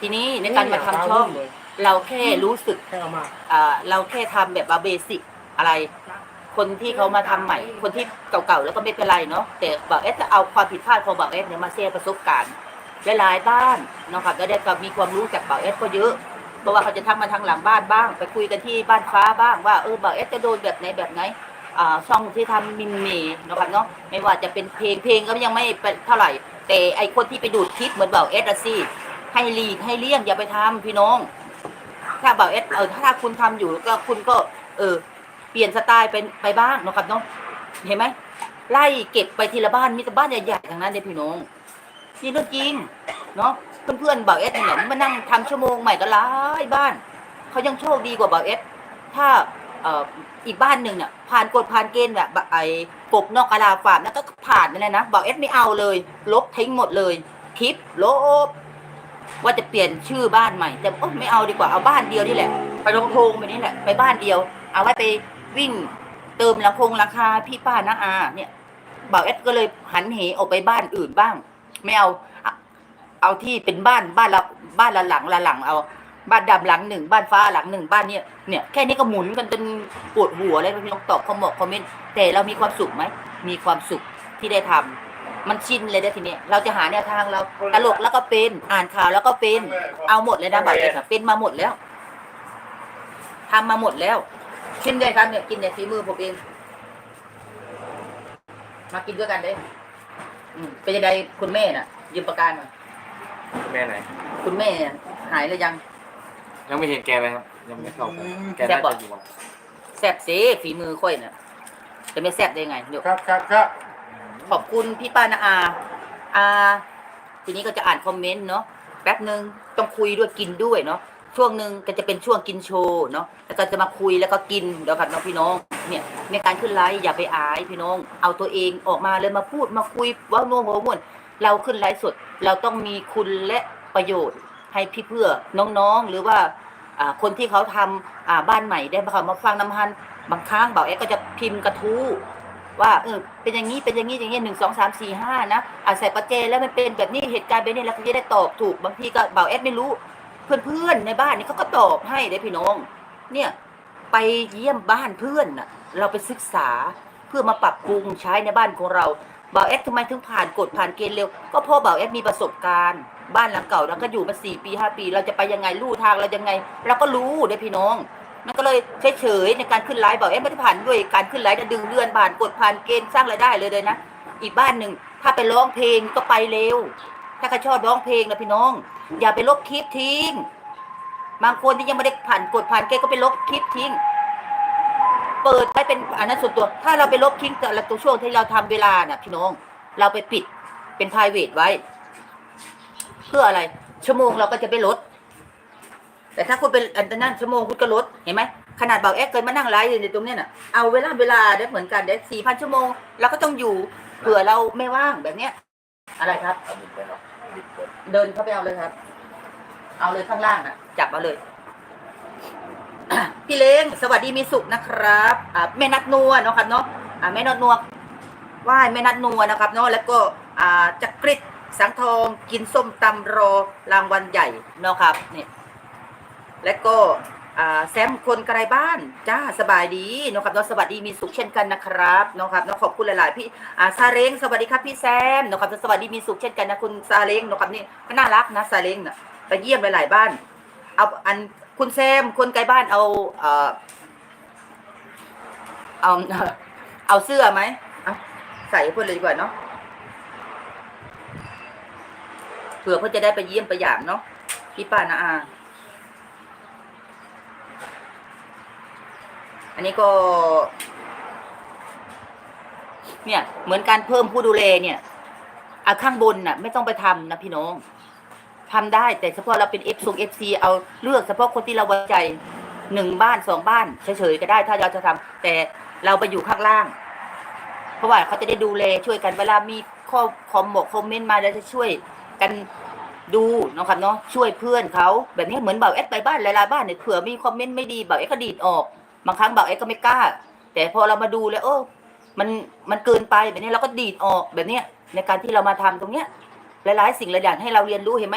ทีนี้ในการมาทำช่องเราแค่รู้สึกแค่เอามาอ่าเราแค่ทำแบบว่าเบสิกอะไร คนที่เขามาทำใหม่ คนที่เก่าๆแล้วก็ไม่เป็นไรเนาะแต่บอกเอสจะเอาความผิดพลาดของบอกเอสเนี่ยมาแชร์ประสบการณ์หลายๆบ้านเนาะครับแล้วได้ก็มีความรู้จากบอกเอสก็เยอะเพราะว่าเขาจะทำมาทางหลังบ้านบ้าง ไปคุยกันที่บ้านฟ้าบ้างว่าเออบอกเอสจะโดนแบบไหนแบบไหนอ่าช่องที่ทำมินเมย์เนาะครับเนาะไม่ว่าจะเป็นเพลงเพลงก็ยังไม่เป็นเท่าไหร่ แต่ไอคนที่ไปดูดคลิปเหมือนบอกเอสอะสิ ให้หลีกให้เลี่ยงอย่าไปทำพี่น้อง ถ้าบอกเอสเออถ้าคุณทำอยู่ก็คุณก็ เออ เปลี่ยนสไตล์เป็นไปบ้างนะครับเนาะเห็นไหมไล่เก็บไปทีละบ้านมีแต่บ้านใหญ่ๆทั้งนั้นเลยพี่น้องนี่เรื่องจริงเนาะเพื่อนๆบอกเอสเนี่ยมานั่งทำชั่วโมงใหม่ก็หลายบ้านเขายังโชคดีกว่าบอกเอสถ้าเอ่ออีกบ้านหนึ่งเนี่ยผ่านกฎผ่านเกณฑ์แบบไอ้กบนอกกระลาฟาร์มแล้วก็ผ่านนั่นแหละนะบอกเอสไม่เอาเลย ลบทิ้งหมดเลย คลิปลบ ว่าจะเปลี่ยนชื่อบ้านใหม่ แต่โอ๊ยไม่เอาดีกว่าเอาบ้านเดียวนี่แหละไปลงโพงไปนี่แหละไปบ้านเดียว เอาไว้ไปวิ่งเติมราคงราคาพี่ป้าน้าอา เนี่ยบ่าวเอสก็เลยหันเหออกไปบ้านอื่นบ้าง ไม่เอาเอาที่เป็นบ้านบ้านละบ้านละหลังละหลังเอาบ้านดำหลังหนึ่งบ้านฟ้าหลังหนึ่งบ้านเนี่ยเนี่ยแค่นี้ก็หมุนกันจนปวดหัวเลยพี่ลองตอบคอมบอกคอมเมนต์แต่เรามีความสุขไหมมีความสุขที่ได้ทำ มันชินเลยนะทีเนี้ยเราจะหาแนวทางเราตลกแล้วก็เป็นอ่านข่าวแล้วก็เป็นเอาหมดเลยนะบัตรเลยค่ะเป็นมาหมดแล้วทำมาหมดแล้วกินเลยครับเนี่ยกินเนี่ยฝีมือผมเองมากินด้วยกันเลยอืมเป็นยังไงคุณแม่น่ะ ยืมประกันมาแม่ไหน คุณแม่หายหรือยัง ยังไม่เห็นแกเลยครับ ยังไม่เข้าไปอืมแกน่าแซ่บบ่จะอยู่บ้างแซ่บสิฝีมือค่อยน่ะจะไม่แซ่บได้ไงเดี๋ยวครับครับครับ ขอบคุณพี่ปานาอาอาทีนี้ก็จะอ่านคอมเมนต์เนาะแป๊บหนึ่งต้องคุยด้วยกินด้วยเนาะช่วงหนึ่งก็จะเป็นช่วงกินโชว์เนาะแล้วก็จะมาคุยแล้วก็กินเดี๋ยวครับน้องพี่น้องเนี่ยในการขึ้นไลฟ์อย่าไปอายพี่น้อง เอาตัวเองออกมาเลยมาพูดมาคุยว่าน่วงหัวม่วนเราขึ้นไลฟ์สด เราต้องมีคุณและประโยชน์ให้พี่เพื่อน้องๆ หรือว่าคนที่เขาทำอ่าบ้านใหม่ได้มาเขามาฟังน้ำฮันบางครั้งเบาแอ๊กก็จะพิมพ์กระทู้ ว่าเออเป็นอย่างนี้เป็นอย่างนี้อย่างนี้หนึ่งสองสามสี่ห้านะอ่าใส่ประเจแล้วมันเป็นแบบนี้เหตุการณ์แบบนี้แล้วก็จะได้ตอบถูกบางทีก็เบาแอดไม่รู้ เพื่อนๆในบ้านนี่เขาก็ตอบให้ได้พี่น้อง เนี่ยไปเยี่ยมบ้านเพื่อนน่ะ เราไปศึกษาเพื่อมาปรับปรุงใช้ในบ้านของเราเบาแอดทำไมถึงผ่านกฎผ่านเกณฑ์เร็ว ก็เพราะเบาแอดมีประสบการณ์ บ้านหลังเก่าเราก็อยู่มาสี่ปีห้าปี เราจะไปยังไงลู่ทางเรายังไง เราก็รู้ได้พี่น้อง มันก็เลยเฉยๆในการขึ้นไลฟ์บอกเอ๊ะไม่ได้ผ่านด้วยการขึ้นไลฟ์จะดึงเลื่อนผ่านกดผ่านเกณฑ์สร้างรายได้เลยเลยนะอีกบ้านหนึ่งถ้าไปร้องเพลงก็ไปเร็ว ถ้าใครชอบร้องเพลงนะพี่น้อง อย่าไปลบคลิปทิ้งบางคนที่ยังไม่ได้ผ่านกดผ่านเกณฑ์ก็ไปลบคลิปทิ้ง เปิดไปเป็นอันนั้นส่วนตัว ถ้าเราไปลบทิ้งแต่ละตัวช่วงที่เราทำเวลาน่ะ พี่น้อง เราไปปิดเป็น private ไว้ เพื่ออะไร ชั่วโมงเราก็จะไปลด แต่ถ้าคุณเป็นอันนั้นชั่วโมงคุณก็ลดเห็นไหมขนาดเบาแอ๊กเคยมานั่งไลฟ์อยู่ในตรงเนี้ยน่ะเอาเวลาเวลาได้เหมือนกันได้สี่พันชั่วโมงเราก็ต้องอยู่เผื่อเราไม่ว่างแบบเนี้ย อะไรครับ เอาบินไปเนาะบินไปเดินเข้าไปเอาเลยครับ เอาเลยข้างล่างน่ะ จับเอาเลย พี่เล้งสวัสดีมีสุขนะครับอ่าแม่นัดนัวเนาะครับเนาะอ่าแม่นัดนัวไหว้แม่นัดนัวนะครับเนาะแล้วก็อ่าจักริดสังทองกินส้มตำรอรางวัลใหญ่เนาะครับเนี่ย แล้วก็แซมคนไกลบ้านจ้าสบายดีนะครับเนาะสวัสดีมีสุขเช่นกันนะครับเนาะครับเนาะขอบคุณหลาย ๆ พี่อาซาเล้งสวัสดีครับพี่แซมนะครับสวัสดีมีสุขเช่นกันนะคุณซาเล้งนะครับนี่ก็น่ารักนะซาเล้งนะไปเยี่ยมหลาย ๆ บ้าน เอาอันคุณแซมคนไกลบ้านเอาเออเอาเอาเสื้อไหมเอาใส่เพื่อนเลยดีกว่าเนาะเผื่อเพื่อจะได้ไปเยี่ยมไปหยามเนาะพี่ป้านะอา อันนี้ก็ เนี่ย เหมือนการเพิ่มผู้ดูแลเนี่ยอาข้างบนน่ะ ไม่ต้องไปทำนะพี่น้องทำได้แต่เฉพาะเราเป็นเอฟซงเอฟซีเอาเลือกเฉพาะคนที่เราไว้ใจหนึ่งบ้านสองบ้านเฉยๆก็ได้ถ้าเราจะทำแต่เราไปอยู่ข้างล่าง เพราะว่าเขาจะได้ดูแลช่วยกันเวลามีข้อคอมบอกคอมเมนต์มาแล้วจะช่วยกันดูนะครับเนาะช่วยเพื่อนเขาแบบนี้เหมือนเบาแอดไปบ้านหลายๆบ้านเนี่ยเผื่อมีคอมเมนต์ไม่ดีเบาแอดก็ดีดออก บางครั้งเบาแอดก็ไม่กล้า แต่พอเรามาดูแล้วโอ้มันมันเกินไปแบบนี้เราก็ดีดออกแบบเนี้ยในการที่เรามาทำตรงเนี้ยหลายๆ สิ่งหลายอย่างให้เราเรียนรู้เห็นไหม